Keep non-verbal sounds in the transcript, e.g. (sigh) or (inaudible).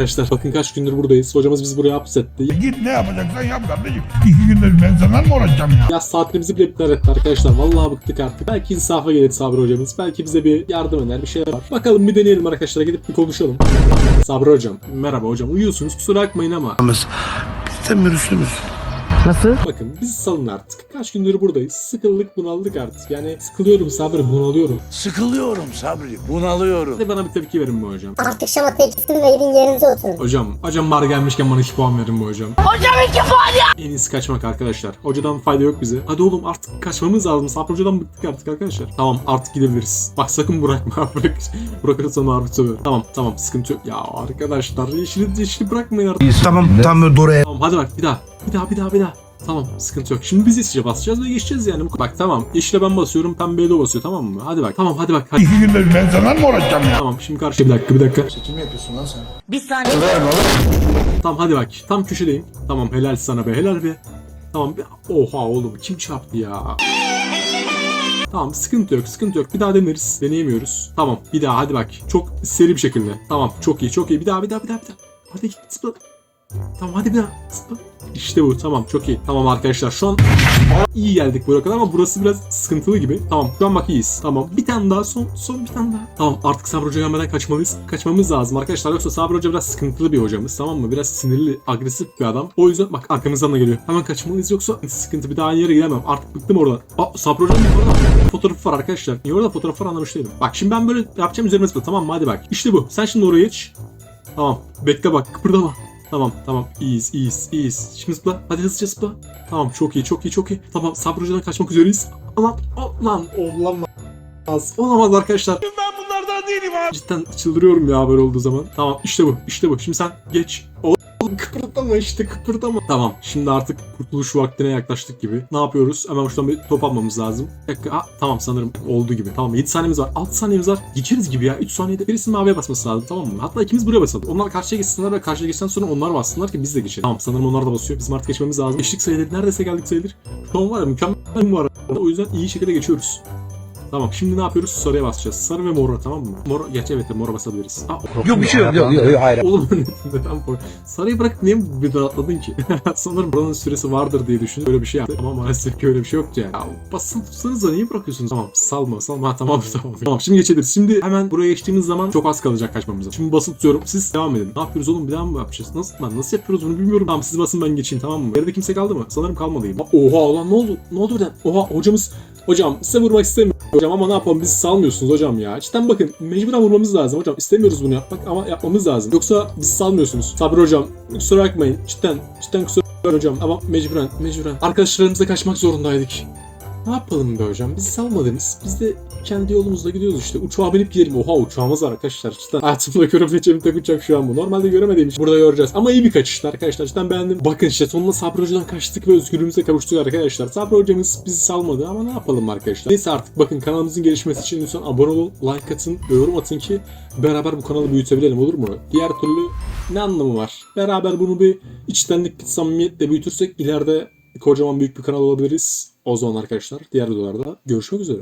arkadaşlar. Bakın kaç gündür buradayız. Hocamız bizi buraya hapsetti. Git ne yapacaksan yap kardeşim. İki gündür ben sana mı uğraşacağım ya? Yaz tatilimizi bile iptal etti arkadaşlar. Vallahi bıktık artık. Belki insafa gelir Sabri hocamız. Belki bize bir yardım eder bir şeyler var. Bakalım bir deneyelim arkadaşlar. Gidip bir konuşalım. Sabri hocam. Merhaba hocam. Uyuyorsunuz kusura bakmayın ama. Sen virüsünüz. Bakın bizi salın artık. Kaç gündür buradayız. Sıkıldık bunaldık artık. Yani sıkılıyorum Sabri bunalıyorum. Sıkılıyorum Sabri, bunalıyorum. Hadi bana bir tepki verin bu hocam. Artık şamatayı çıktım ve gidin yerinize oturun. Hocam, hocam var gelmişken bana 2 puan verin bu hocam. Hocam 2 puan ya! En iyisi kaçmak arkadaşlar. Hocadan fayda yok bize. Hadi oğlum artık kaçmamız lazım. Sapır hocadan bıktık artık arkadaşlar. Tamam artık gidebiliriz. Bak sakın bırakma. (laughs) Bırak, bırakırsan harbi söver. Tamam tamam sıkıntı yok. Ya arkadaşlar yeşili, yeşili bırakmayın artık. Tamam tam Dora'ya. Tamam hadi bak bir daha. Bir daha bir daha bir daha. Tamam sıkıntı yok. Şimdi biz yeşile basacağız ve geçeceğiz yani. Bak tamam yeşile ben basıyorum pembeye de basıyor tamam mı? Hadi bak. Tamam hadi bak. Hadi. İki gündür ben sana mı uğraşacağım ya? Tamam şimdi karşıya bir dakika bir dakika. Bir saniye. Tamam hadi bak. Tam köşedeyim. Tamam helal sana be helal be. Tamam. bir- Oha oğlum kim çarptı ya? Tamam sıkıntı yok sıkıntı yok. Bir daha deneriz. Deneyemiyoruz. Tamam bir daha hadi bak. Çok seri bir şekilde. Tamam çok iyi çok iyi. Bir daha bir daha bir daha bir daha. Hadi git zıpla. Tamam hadi bir daha. İşte bu tamam çok iyi. Tamam arkadaşlar şu an iyi geldik buraya kadar ama burası biraz sıkıntılı gibi. Tamam şu an bak iyiyiz. Tamam bir tane daha son son bir tane daha. Tamam artık Sabri Hoca gelmeden kaçmalıyız. Kaçmamız lazım arkadaşlar. Yoksa Sabri Hoca biraz sıkıntılı bir hocamız tamam mı? Biraz sinirli, agresif bir adam. O yüzden bak arkamızdan da geliyor. Hemen kaçmalıyız yoksa sıkıntı bir daha aynı yere gidemem. Artık bıktım oradan. Aa Sabri Hoca'nın orada fotoğrafı var arkadaşlar. Niye orada fotoğrafı var anlamış değilim. Bak şimdi ben böyle yapacağım üzerime zıpla tamam mı? Hadi bak. İşte bu. Sen şimdi oraya geç. Tamam. Bekle bak. Kıpırdama. Tamam tamam iyiyiz iyiyiz iyiyiz. Şimdi zıpla hadi hızlıca zıpla. Tamam çok iyi çok iyi çok iyi. Tamam Sabri Hoca'dan kaçmak üzereyiz. Aman o, lan olamaz. Olamaz arkadaşlar. Ben bunlardan değilim abi. Cidden çıldırıyorum ya böyle olduğu zaman. Tamam işte bu işte bu. Şimdi sen geç. Oğlum kıpırdama işte kıpırdama. Tamam şimdi artık kurtuluş vaktine yaklaştık gibi. Ne yapıyoruz? Hemen şuradan bir top lazım. Dakika. Ha, tamam sanırım oldu gibi. Tamam 7 saniyemiz var. 6 saniyemiz var. Geçeriz gibi ya. 3 saniyede birisinin maviye basması lazım tamam mı? Hatta ikimiz buraya basalım. Onlar karşıya geçsinler ve karşıya geçten sonra onlar bassınlar ki biz de geçelim. Tamam sanırım onlar da basıyor. Bizim artık geçmemiz lazım. Geçtik sayılır. Neredeyse geldik sayılır. Şu an var ya mükemmel var. O yüzden iyi şekilde geçiyoruz. Tamam şimdi ne yapıyoruz? Sarıya basacağız. Sarı ve mora tamam mı? Mora, geç evet mora basabiliriz. Aa, Yok bir şey yok. Yok yok hayır. Oğlum (laughs) mor? Sarıyı bırakıp niye bir daha atladın ki? (laughs) Sanırım buranın süresi vardır diye düşündüm. Böyle bir şey yaptım ama maalesef ki öyle bir şey yoktu yani. Ya basın tutsanıza niye bırakıyorsunuz? Tamam salma salma Ha, tamam (laughs) tamam. Tamam şimdi geçebiliriz. Şimdi hemen buraya geçtiğimiz zaman çok az kalacak kaçmamıza. Şimdi basın tutuyorum. Siz devam edin. Ne yapıyoruz oğlum? Bir daha mı yapacağız? Nasıl lan? Nasıl yapıyoruz bunu bilmiyorum. Tamam siz basın ben geçeyim tamam mı? Geride kimse kaldı mı? Sanırım kalmalıyım. Oha lan ne oldu? Ne oldu birden? Oha hocamız Hocam size vurmak istemiyorum hocam ama ne yapalım bizi salmıyorsunuz hocam ya. Cidden bakın mecburen vurmamız lazım hocam. İstemiyoruz bunu yapmak ama yapmamız lazım. Yoksa bizi salmıyorsunuz. Sabri hocam kusura bakmayın. Cidden cidden kusura bakmayın hocam ama mecburen mecburen. Arkadaşlarımızla kaçmak zorundaydık. Ne yapalım be hocam? Bizi salmadınız. Biz de kendi yolumuzda gidiyoruz işte. Uçağa binip gidelim. Oha uçağımız var arkadaşlar. Cidden hayatımda görebileceğim tek uçak şu an bu. Normalde göremediğim için burada göreceğiz. Ama iyi bir kaçıştı arkadaşlar. Cidden beğendim. Bakın işte sonunda Sabri Hoca'dan kaçtık ve özgürlüğümüze kavuştuk arkadaşlar. Sabri Hocamız bizi salmadı ama ne yapalım arkadaşlar. Neyse artık bakın kanalımızın gelişmesi için lütfen abone olun, like atın yorum atın ki beraber bu kanalı büyütebilelim olur mu? Diğer türlü ne anlamı var? Beraber bunu bir içtenlik, bir samimiyetle büyütürsek ileride kocaman büyük bir kanal olabiliriz. O zaman arkadaşlar diğer videolarda görüşmek üzere.